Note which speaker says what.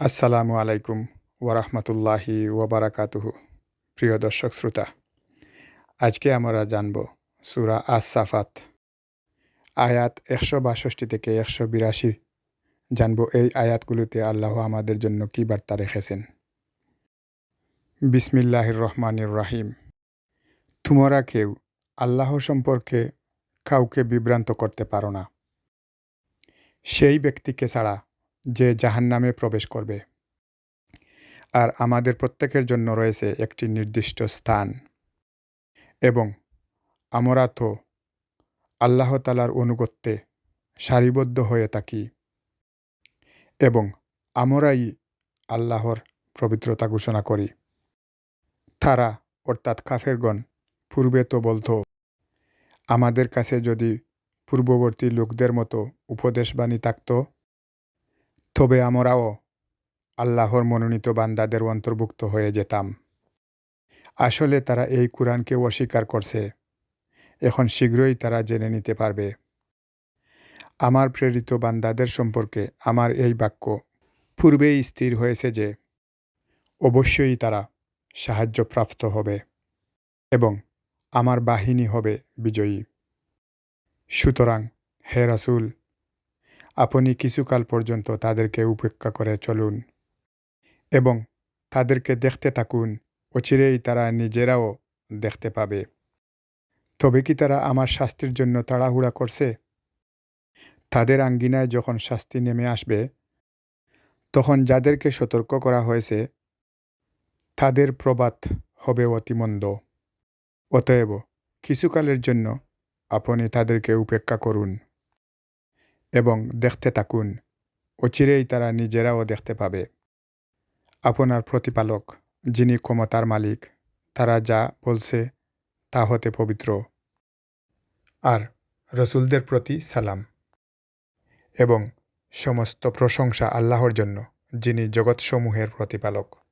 Speaker 1: আসসালামু আলাইকুম ওরহমতুল্লাহি ওবরাকাতুহু প্রিয় দর্শক শ্রোতা, আজকে আমরা জানব সুরা আস সাফাত আয়াত একশো বাষষ্টি থেকে একশো বিরাশি। জানব এই আয়াতগুলোতে আল্লাহ আমাদের জন্য কী বার্তা রেখেছেন। বিসমিল্লাহির রহমানির রাহিম। তোমরা কেউ আল্লাহ সম্পর্কে কাউকে বিভ্রান্ত করতে পারো না। সেই ব্যক্তিকে ছাড়া যে জাহান নামে প্রবেশ করবে। আর আমাদের প্রত্যেকের জন্য রয়েছে একটি নির্দিষ্ট স্থান। এবং আমরা তো আল্লাহ তালার অনুগত্যে সারিবদ্ধ হয়ে থাকি। এবং আমরাই আল্লাহর পবিত্রতা ঘোষণা করি। তারা, অর্থাৎ কাফেরগণ, পূর্বে তো বলতো, আমাদের কাছে যদি পূর্ববর্তী লোকদের মতো উপদেশবাণী থাকত তবে আমরাও আল্লাহর মনোনীত বান্দাদের অন্তর্ভুক্ত হয়ে যেতাম। আসলে তারা এই কোরআনকে অস্বীকার করছে। এখন শীঘ্রই তারা জেনে নিতে পারবে। আমার প্রেরিত বান্দাদের সম্পর্কে আমার এই বাক্য, পূর্বেই স্থির হয়েছে যে অবশ্যই তারা সাহায্যপ্রাপ্ত হবে এবং আমার বাহিনী হবে বিজয়ী। সুতরাং হে রাসুল আপনি কিছুকাল পর্যন্ত তাদেরকে উপেক্ষা করে চলুন এবং তাদেরকে দেখতে থাকুন, অচিরেই তারা নিজেরাও দেখতে পাবে। তবে কি তারা আমার শাস্তির জন্য তাড়াহুড়া করছে? তাদের আঙ্গিনায় যখন শাস্তি নেমে আসবে, তখন যাদেরকে সতর্ক করা হয়েছে, তাদের প্রবাদ হবে অতিমন্দ। অতএব কিছুকালের জন্য আপনি তাদেরকে উপেক্ষা করুন। এবং দেখতে থাকুন অচিরেই তারা নিজেরাও দেখতে পাবে। আপনার প্রতিপালক, যিনি ক্ষমতার মালিক, তারা যা বলছে তা হতে পবিত্র। আর রসুলদের প্রতি সালাম। এবং সমস্ত প্রশংসা আল্লাহর জন্য, যিনি জগৎসমূহের প্রতিপালক।